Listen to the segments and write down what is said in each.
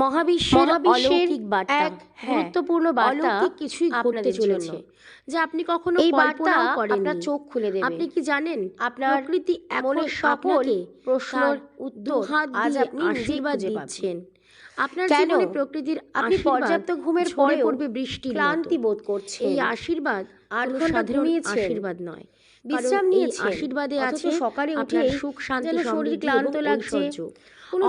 মহাবিশ্বের বার্তা। এক হ্যাঁ, গুরুত্বপূর্ণ বার্তা কিছুই করতে চলেছে। যে আপনি কখনো এই বার্তা আপনার চোখ খুলে দেবে। আপনি কি জানেন? আপনার প্রকৃতি এমন সকল প্রশ্নের উত্তর আজ আপনি আশীর্বাদ দিচ্ছেন। আপনার জীবনে প্রকৃতির আপনি পর্যাপ্ত ঘুমের পরে পড়বে বৃষ্টি ক্লান্তি বোধ করছে এই আশীর্বাদ আর সাধারণ আশীর্বাদ নয়। বিশ্রাম নিয়েছে আশীর্বাদে আছে সকালে উঠে সুখ শান্তি শরীর ক্লান্ত লাগছে।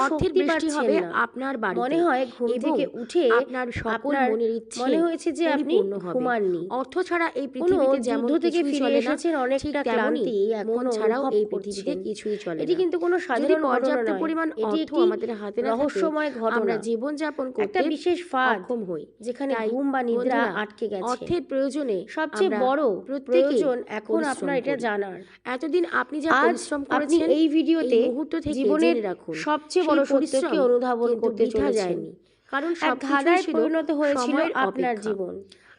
অর্থের বৃষ্টি হবে আপনার বাড়িতে। মনে হয় ঘুম থেকে উঠে আপনার সকল মনের ইচ্ছে মনে হয়েছে যে আপনি ঘুমাননি। অর্থ ছাড়া এই পৃথিবীতে যেমন থেকে ফিরে এসেছেন অনেকটা ক্লান্তি মন ছাড়াও এই পৃথিবীতে কিছুই চলে এটি কিন্তু কোনো সাধারণ পর্যাপ্ত পরিমাণ অর্থ আমাদের হাতে রহস্যময় ঘটনা। আমরা জীবন যাপন করতে বিশেষ ফাঁক হই যেখানে ঘুম বা নিদ্রা আটকে গেছে। অর্থের প্রয়োজনে সবচেয়ে বড় প্রয়োজন এখন আপনার এটা জানার। এতদিন আপনি যা পরিশ্রম করেছেন এই ভিডিওতে মুহূর্ত থেকে জীবনের রাখুন। সব সবচেয়ে বড় সত্যকে অনুধাবন করতে চলেছেন কারণ সব ধাঁধায় পরিণত হয়েছিল আপনার জীবন।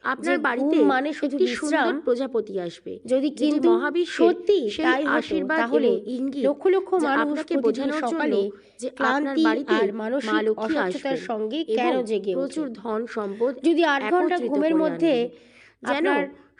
আপনার বাড়িতে মানে শুধু বিশ্রাম প্রজাপতি আসবে। যদি কিন্তু মহাবিশ্ব সত্যি তাই আশীর্বাদ তাহলে ইঙ্গিত লক্ষ লক্ষ মানুষকে বোঝানোর সকালে যে আপনার বাড়িতে আর মানসিক অসুস্থতার সঙ্গে কেন জেগে প্রচুর ধন সম্পদ যদি আট ঘণ্টা ঘুমের মধ্যে যেন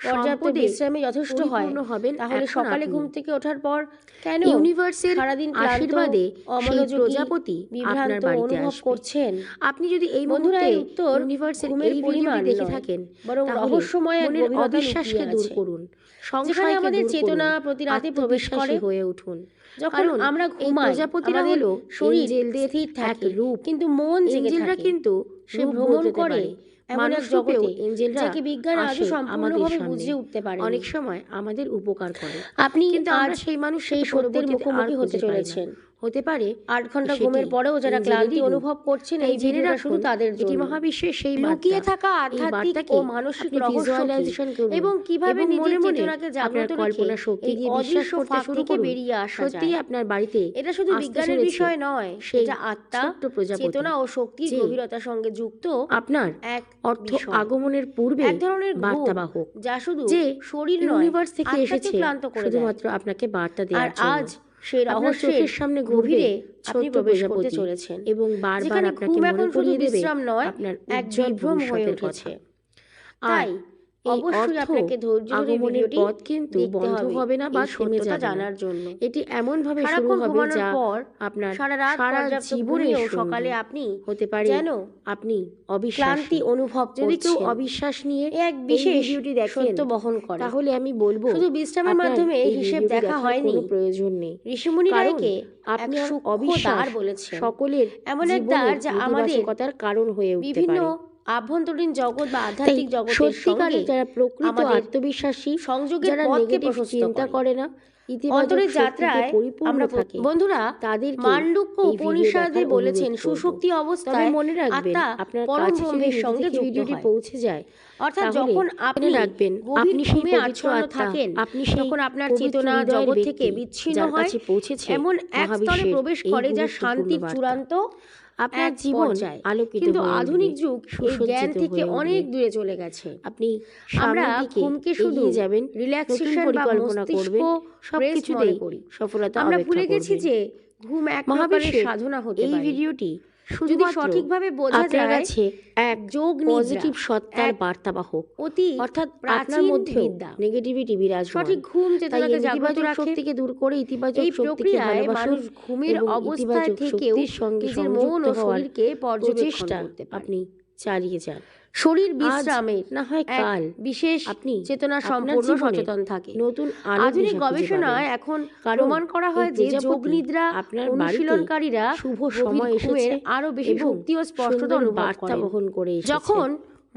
পর্যাপ্ত বিশ্রামে যথেষ্ট হয়। হবেন তাহলে সকালে ঘুম থেকে ওঠার পর কেন ইউনিভার্সের সারাদিন আশীর্বাদে অমনোযোগী প্রজাপতি বিভ্রান্ত অনুভব করছেন। আপনি যদি এই বন্ধুরা উত্তর ইউনিভার্সের এই পরিমাণ দেখে থাকেন বরং অবশ্যময় মনের অবিশ্বাসকে দূর করুন সংসারে আমাদের চেতনা প্রতি রাতে প্রবেশ করে। হয়ে উঠুন। যখন আমরা ঘুমাই প্রজাপতিরা হলো শরীর জেল দিয়ে থাকে রূপ। কিন্তু মন জেগে থাকে। কিন্তু সে ভ্রমণ করে। মানুষ জগতে যাকে বিজ্ঞান আজও সম্পূর্ণভাবে বুঝে উঠতে পারে অনেক সময় আমাদের উপকার করে। আপনি কিন্তু আজ সেই মানুষ সেই সত্যের মুখোমুখি হতে চলেছেন। হতে পারে। আট ঘণ্টা ঘুমের পরেও যারা ক্লান্তি অনুভব করছেন এই জেনেরা শুধু তাদের এটি মহাবিশ্বের সেই লুকিয়ে থাকা আধ্যাত্মিক ও মানসিক রহস্যালাইজেশন এবং কীভাবে নিজের চেতনাকে জাগ্রত কল্পনা শক্তি দিয়ে বিশ্বাস করতে শুরু করে বেরিয়ে আসা যায়। সত্যি আপনার বাড়িতে এটা শুধু বিজ্ঞানের বিষয় নয় সেটা আত্মা চেতনা ও শক্তির গভীরতার সঙ্গে যুক্ত আপনার এক অর্থ আগমনের পূর্বে এক ধরনের বার্তাবাহক যা শুধু যে শরীর নয় ইউনিভার্স থেকে এসেছে শুধুমাত্র আপনাকে বার্তা দেয় আর আজ সেই রহস্যের সামনে গভীরে আপনি প্রবেশ করতে চলেছেন। এবং বারবার আপনাকে মনে করিয়ে দেবে আপনার একজন ভ্রম হয়ে উঠেছে। তাই অবশ্যই আপনাকে ধৈর্য ধরে ভিডিওটি পথ কিন্তু বন্ধ হবে না বা থেমে যাবে জানার জন্য। এটি এমন ভাবে শুরু হবে যা আপনার সারা রাত সারা জীবনে সকালে আপনি হতে পারে যেন আপনি অনুভব যদি কেউ অবিশ্বাস নিয়ে এক বিশেষ ভিডিওটি দেখেন বহন করে। তাহলে আমি বলব শুধু বিশ্রামের মাধ্যমে এই হিসেব দেখা হয়নি। প্রয়োজন নেই। ঋষিমুনি রায়কে আপনি অবিশ্বাস বলেছেন। সকলের এমন এক দ্বার যা আমাদের কারণ হয়ে উঠতে পারে। বিভিন্ন আভ্যন্তরীণ জগৎ বা আধ্যাত্মিক জগতের সঙ্গে যারা প্রকৃত আত্মবিশ্বাসী সংযোগে যারা নেগেটিভ চিন্তা করে। না অন্তরের যাত্রায় আমরা বন্ধুরা তাদের মান্ডুক্য উপনিষদে বলেছেন সুশক্তি অবস্থায় মনে রাখবেন আপনার সঙ্গে ভিডিওটি পৌঁছে যায় অর্থাৎ যখন আপনি রাখবেন আপনি আচ্ছন্ন থাকেন আপনি যখন আপনার চেতনা জগৎ থেকে বিচ্ছিন্ন হয় পৌঁছেছে এমন এক স্তরে প্রবেশ করে যা শান্তির চূড়ান্ত আপনার জীবন আলোকিত কিন্তু আধুনিক যুগ এই জ্ঞান থেকে অনেক দূরে চলে গেছে। আপনি আমরা ঘুমকে শুধু যাবেন রিল্যাক্সেশন পরিকল্পনা করবেন সবকিছুতেই সফলতা আমরা ভুলে গেছি যে ঘুম এক মহাবিশ্বের সাধনা হতে এই ভিডিওটি যদি সঠিকভাবে বোঝা যায় কাছে এক যোগ পজিটিভ সত্তার অতি অর্থাৎ আপনার মধ্যে নেগেটিভিটি বিরাজ সঠিক ঘুম চেতনাকে জাগ্রত শক্তিকে দূর করে ইতিবাচক শক্তিকে ভালোবাসার ঘুমের অবস্থা নিজের মন ও শরীরকে পর্যবেক্ষণ করতে আপনি চালিয়ে যান। শরীর বিশ্রামের না হয় কাল। বিশেষ আপনি চেতনা সম্পূর্ণ সচেতন থাকে। নতুন আধুনিক গবেষণায় এখন প্রমাণ করা হয় যে যোগ নিদ্রা আপনার অনুশীলনকারীরা শুভ সময় এসেছে আরও বেশি ভক্তি ও স্পষ্টতা বার্তা বহন করে যখন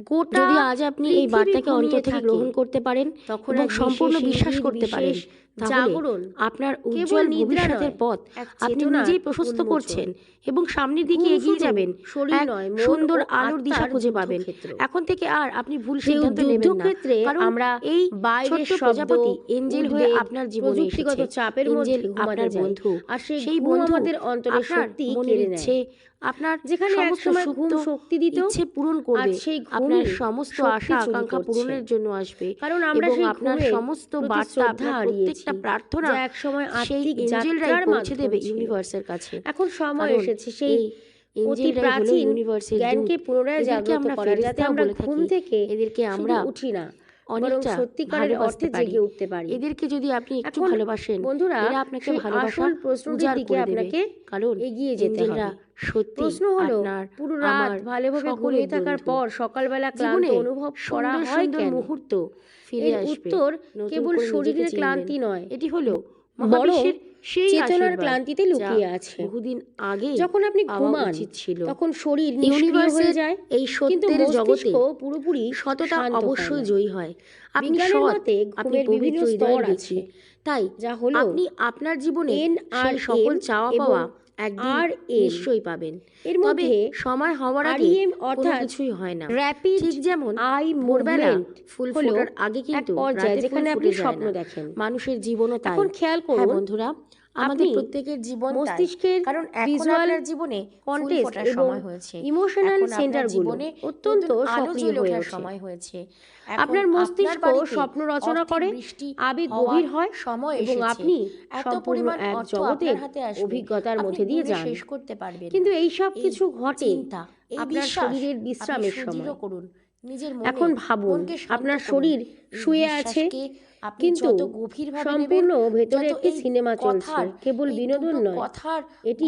গোটা যদি আজ আপনি এই বার্তাকে অন্তর থেকে গ্রহণ করতে পারেন তখন সম্পূর্ণ বিশ্বাস করতে পারেন জাগরণ আপনার উজ্জ্বল ভবিষ্যতের পথ আপনি নিজেই প্রশস্ত করছেন এবং সামনের দিকে এগিয়ে যাবেন। সুন্দর আলোর দিশা খুঁজে পাবেন। এখন থেকে আর আপনি ভুল সিদ্ধান্ত নেবেন না। কারণ আমরা এই বাইরের প্রজাপতি এঞ্জেল হয়ে আপনার জীবনে ব্যক্তিগত চাপের মধ্যে আপনার বন্ধু আর সেই বন্ধু আমাদের অন্তরে শক্তি কেড়ে নেয়। আপনার যেখানে একসময় ঘুম শক্তি দিতে ইচ্ছে পূরণ করবে। সেই আপনার সমস্ত আশা আকাঙ্ক্ষা পূরণের জন্য আসবে কারণ আমরা সেই আপনার সমস্ত বার্তা আপনার হারিয়েছি প্রত্যেকটা প্রার্থনা এক সময় সেই আত্মিক যাত্রার পৌঁছে দেবে ইউনিভার্সের কাছে। এখন সময় এসেছে। সেই অতি প্রাচীন ইউনিভার্সের জ্ঞানকে পুনরায় জাগ্রত করার যাতে আমরা ঘুম থেকে। এদেরকে আমরা উঠি না। অনেকটা সত্যিকারের অর্থে জেগে উঠতে পারি। এদেরকে যদি আপনি একটু ভালোবাসেন বন্ধুরা এরা আপনাকে ভালোবাসা প্রশ্নটির দিকে আপনাকে কারণ এগিয়ে যেতে হবে। সত্যি প্রশ্ন হলো পুরো রাত ভালোভাবে ঘুমিয়ে থাকার পর সকালবেলা ক্লান্ত অনুভব করা হয় কেন? মুহূর্ত। ফিরে আসবে। উত্তর কেবল শরীরের ক্লান্তি নয়। এটি হলো চেতনার ক্লান্তিতে লুকিয়ে আছে। বহুদিন আগে যখন আপনি ঘুমান ছিল। তখন শরীর নিষ্ক্রিয় হয়ে যায় এই সত্যের জগতে পুরোপুরি সততা অবশ্যই জয়ী হয়। আপনি সৎ আপনি বিভিন্ন স্তর আছে তাই যা হলো আপনি আপনার জীবনে সেই সকল চাওয়া পাওয়া RM নিশ্চয়ই পাবেন। এর মধ্যে সময় হওয়ার আগে কোনো অর্থাৎ কিছুই হয় না। র্যাপিড ঠিক যেমন আই ভোরবেলা মুভমেন্ট ফুল ফোটার আগে কিন্তু যেখানে আপনি স্বপ্ন দেখেন। মানুষের জীবনও তাই। এখন খেয়াল হ্যাঁ করুন বন্ধুরা আমাদের আপনি প্রত্যেকের জীবন মস্তিষ্কের কারণ visual জীবনে ফোটার এবং সময় হয়েছে। ইমোশনাল আপনার জীবনে অত্যন্ত সক্রিয় হয়ে ওঠার সময় হয়েছে। আপনার মস্তিষ্ক স্বপ্ন রচনা করে, আবেগ গভীর হয় সময় এবং আপনি এত সম্পূর্ণ পরিমাণ এক আসবে, অভিজ্ঞতার মধ্যে দিয়ে যান। শেষ করতে পারবেন কিন্তু এই সব কিছু ঘটে আপনার শরীরের বিশ্রামের সময়। করুন। এখন ভাবুন আপনার শরীর শুয়ে আছে কিন্তু সম্পূর্ণ ভেতরে একটি সিনেমা চলছে কেবল বিনোদন নয় এটি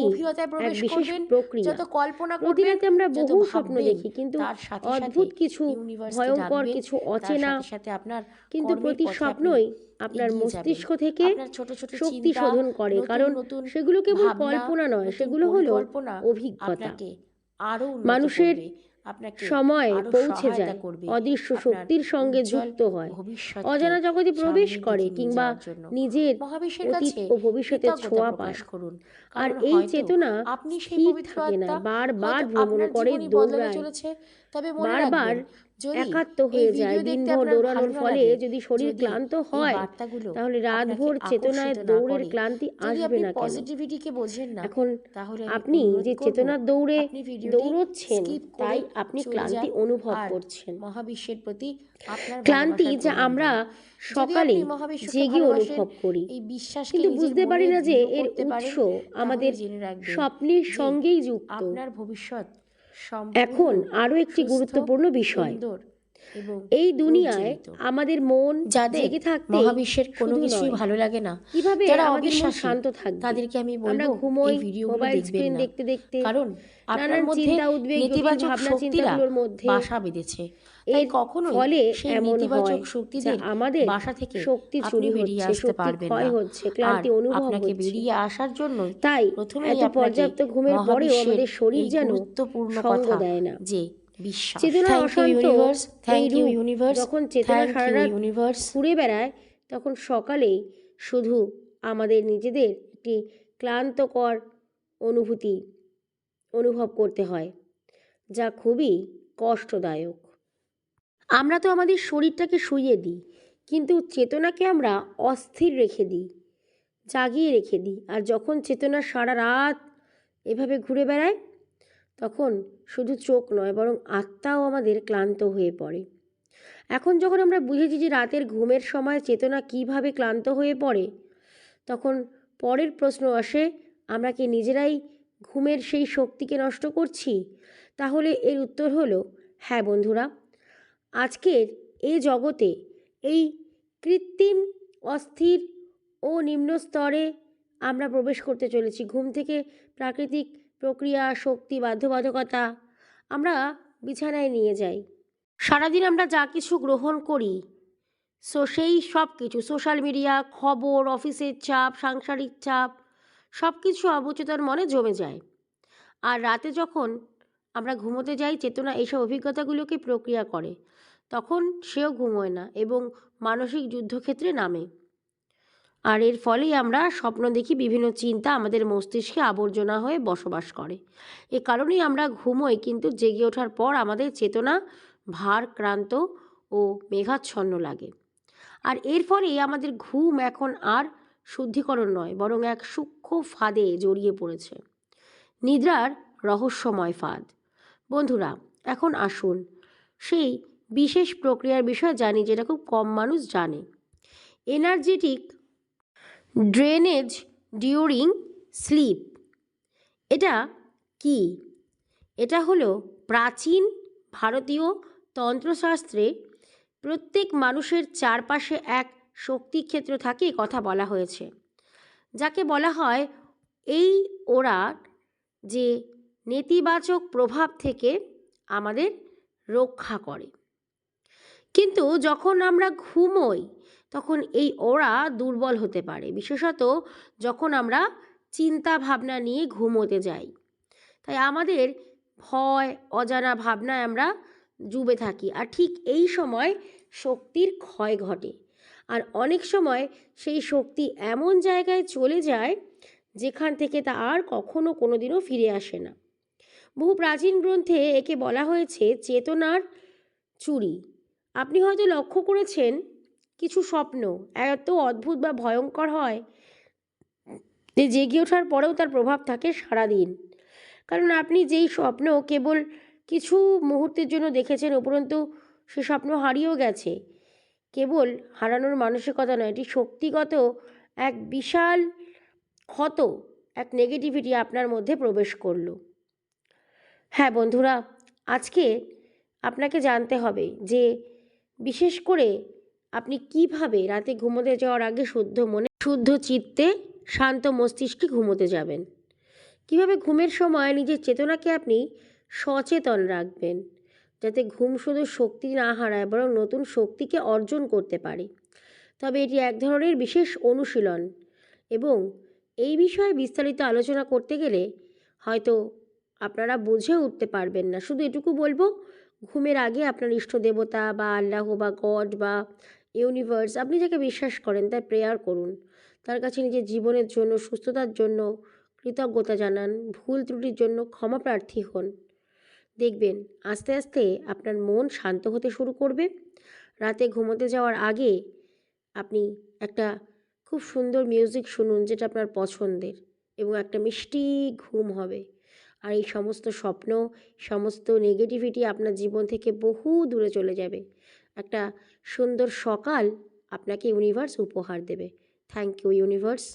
এক বিশেষ প্রক্রিয়া যত কল্পনা প্রতি করবেন রাতে আমরা বহু স্বপ্ন দেখি কিন্তু অদ্ভুত কিছু ভয়ঙ্কর কিছু অচেনা কিন্তু প্রতি স্বপ্নই আপনার মস্তিষ্ক থেকে ছোট ছোট শক্তি শোধন করে কারণ সেগুলো কেবল কল্পনা নয় সেগুলো হলো অভিজ্ঞতা। মানুষের আপনাকে সময় পৌঁছে যায় অদৃশ্য শক্তির সঙ্গে যুক্ত হয়। অজানা জগতে প্রবেশ করে কিংবা নিজের অতীত ও ভবিষ্যতের ছোঁয়া পাশ করুন। আর এই চেতনা আপনি সেই থাকে না বারবার ভ্রমণ করে দৌড়ায়। তবে বারবার একাত্ম হয়ে যায় দিনভর দৌড়ানোর ফলে যদি শরীর ক্লান্ত হয় তাহলে রাতভর চেতনায় দৌড়ের ক্লান্তি আসবে না পজিটিভিটিকে বোঝেন না এখন আপনি যে চেতনার দৌড়ে দৌড়চ্ছেন তাই আপনি ক্লান্তি অনুভব করছেন। মহাবিশ্বের প্রতি ক্লান্তি যা আমরা সকালে জেগে অনুভব করি এই বিশ্বাসকে কিন্তু বুঝতে পারি না যে এর উৎস আমাদের স্বপ্নের সঙ্গেই যুক্ত। আপনার ভবিষ্যৎ এখন আরও একটি গুরুত্বপূর্ণ বিষয়। এই দুনিয়ায় আমাদের মন যাদের জেগে থাকতে মহাবিশ্বের কোনো কিছুই ভালো লাগে না কীভাবে যারা অবিশ্বাসী, শান্ত থাকবে? তাদেরকে আমি বলব ঘুমোই এই ভিডিওগুলো মোবাইল দেখবেন স্ক্রিন না। দেখতে দেখতে কারণ আপনার মধ্যে চিন্তা উদ্বেগ নেতিবাচক শক্তিরা মধ্যে বাসা বেঁধেছে। তাই এর কখনোই ফলে এমন নেতিবাচক হয় শক্তিদের আমাদের বাসা থেকে শক্তি চুরি বেরিয়ে আসতে শক্তি পারবেন না। হচ্ছে ক্লান্তি অনুভব আপনাকে বেরিয়ে আসার জন্য তাই প্রথমে পর্যাপ্ত ঘুমের পরেও আমাদের শরীর যেন গুরুত্বপূর্ণ কথা দেয় না। যে বিশ্বাস। থ্যাংক অশান্ত ইউনিভার্স থ্যাংক ইউ ইউনিভার্স যখন চেতনা সারা রাত ইউনিভার্স ঘুরে বেড়ায় তখন সকালেই শুধু আমাদের নিজেদের একটি ক্লান্তকর অনুভূতি অনুভব করতে হয় যা খুবই কষ্টদায়ক। আমরা তো আমাদের শরীরটাকে শুইয়ে দিই কিন্তু চেতনাকে আমরা অস্থির রেখে দিই জাগিয়ে রেখে দিই। আর যখন চেতনা সারা রাত এভাবে ঘুরে বেড়ায় তখন শুধু চোখ নয়, বরং আত্মাও আমাদের ক্লান্ত হয়ে পড়ে। এখন যখন আমরা বুঝেছি যে রাতের ঘুমের সময় চেতনা কীভাবে ক্লান্ত হয়ে পড়ে, তখন পরের প্রশ্ন আসে, আমরা কি নিজেরাই ঘুমের সেই শক্তিকে নষ্ট করছি? তাহলে এর উত্তর হলো হ্যাঁ বন্ধুরা, আজকের এ জগতে এই কৃত্রিম, অস্থির ও নিম্ন স্তরে আমরা প্রবেশ করতে চলেছি। ঘুম থেকে প্রাকৃতিক প্রক্রিয়া, শক্তি, বাধ্যবাধকতা আমরা বিছানায় নিয়ে যাই। সারাদিন আমরা যা কিছু গ্রহণ করি, সো সেই সব কিছু, সোশ্যাল মিডিয়া, খবর, অফিসের চাপ, সাংসারিক চাপ, সব কিছু অবচেতন মনে জমে যায়। আর রাতে যখন আমরা ঘুমোতে যাই, চেতনা এইসব অভিজ্ঞতাগুলোকে প্রক্রিয়া করে, তখন সেও ঘুমোয় না এবং মানসিক যুদ্ধক্ষেত্রে নামে। আর এর ফলেই আমরা স্বপ্ন দেখি বিভিন্ন চিন্তা আমাদের মস্তিষ্কে আবর্জনা হয়ে বসবাস করে। এ কারণেই আমরা ঘুমোই, কিন্তু জেগে ওঠার পর আমাদের চেতনা ভারক্রান্ত ও মেঘাচ্ছন্ন লাগে। আর এর ফলেই আমাদের ঘুম এখন আর শুদ্ধিকরণ নয়, বরং এক সূক্ষ্ম ফাঁদে জড়িয়ে পড়েছে। নিদ্রার রহস্যময় ফাঁদ। বন্ধুরা, এখন আসুন সেই বিশেষ প্রক্রিয়ার বিষয়ে জানি যেটা খুব কম মানুষ জানে। Energetic drainage during sleep. এটা কি? এটা হলো প্রাচীন ভারতীয় তন্ত্রশাস্ত্রে প্রত্যেক মানুষের চারপাশে এক শক্তিক্ষেত্র থাকে কথা বলা হয়েছে। যাকে বলা হয় এই ওরা যে নেতিবাচক প্রভাব থেকে আমাদের রক্ষা করে। কিন্তু যখন আমরা ঘুমোই তখন এই ওরা দুর্বল হতে পারে। বিশেষত যখন আমরা চিন্তা ভাবনা নিয়ে ঘুমোতে যাই। তাই আমাদের ভয়, অজানা ভাবনায় আমরা ডুবে থাকি। আর ঠিক এই সময় শক্তির ক্ষয় ঘটে। আর অনেক সময় সেই শক্তি এমন জায়গায় চলে যায়, যেখান থেকে তা আর কখনো কোনোদিনও ফিরে আসে না। বহু প্রাচীন গ্রন্থে একে বলা হয়েছে, চেতনার চুরি আপনি হয়তো লক্ষ্য করেছেন কিছু স্বপ্ন। এত অদ্ভুত বা ভয়ঙ্কর হয় যে জেগে ওঠার পরেও তার প্রভাব থাকে সারাদিন। কারণ আপনি যেই স্বপ্ন কেবল কিছু মুহূর্তের জন্য দেখেছেন, উপরন্তু সে স্বপ্ন হারিয়েও গেছে। কেবল হারানোর মানসিকতা নয়, এটি শক্তিগত এক বিশাল ক্ষত, এক নেগেটিভিটি আপনার মধ্যে প্রবেশ করল। হ্যাঁ বন্ধুরা, আজকে আপনাকে জানতে হবে যে বিশেষ করে আপনি কীভাবে রাতে ঘুমোতে যাওয়ার আগে শুদ্ধ মনে, শুদ্ধ চিত্তে শান্ত মস্তিষ্কে ঘুমোতে যাবেন? কীভাবে ঘুমের সময় নিজের চেতনাকে আপনি সচেতন রাখবেন যাতে ঘুম শুধু শক্তি না হারায়, বরং নতুন শক্তিকে অর্জন করতে পারে? তবে এটি এক ধরনের বিশেষ অনুশীলন এবং এই বিষয়ে বিস্তারিত আলোচনা করতে গেলে হয়তো আপনারা বুঝে উঠতে পারবেন না। শুধু এটুকু বলব, ঘুমের আগে আপনার ইষ্ট দেবতা বা আল্লাহ বা গড বা ইউনিভার্স, আপনি যাকে বিশ্বাস করেন তার প্রেয়ার করুন। তার কাছে নিজের জীবনের জন্য, সুস্থতার জন্য কৃতজ্ঞতা জানান, ভুল ত্রুটির জন্য ক্ষমা প্রার্থী হন। দেখবেন, আস্তে আস্তে আপনার মন শান্ত হতে শুরু করবে। রাতে ঘুমোতে যাওয়ার আগে আপনি একটা খুব সুন্দর মিউজিক শুনুন যেটা আপনার পছন্দের এবং একটা মিষ্টি ঘুম হবে। আর এই সমস্ত স্বপ্ন, সমস্ত নেগেটিভিটি আপনার জীবন থেকে বহু দূরে চলে যাবে। একটা সুন্দর সকাল আপনাকে ইউনিভার্স উপহার দেবে। Thank you universe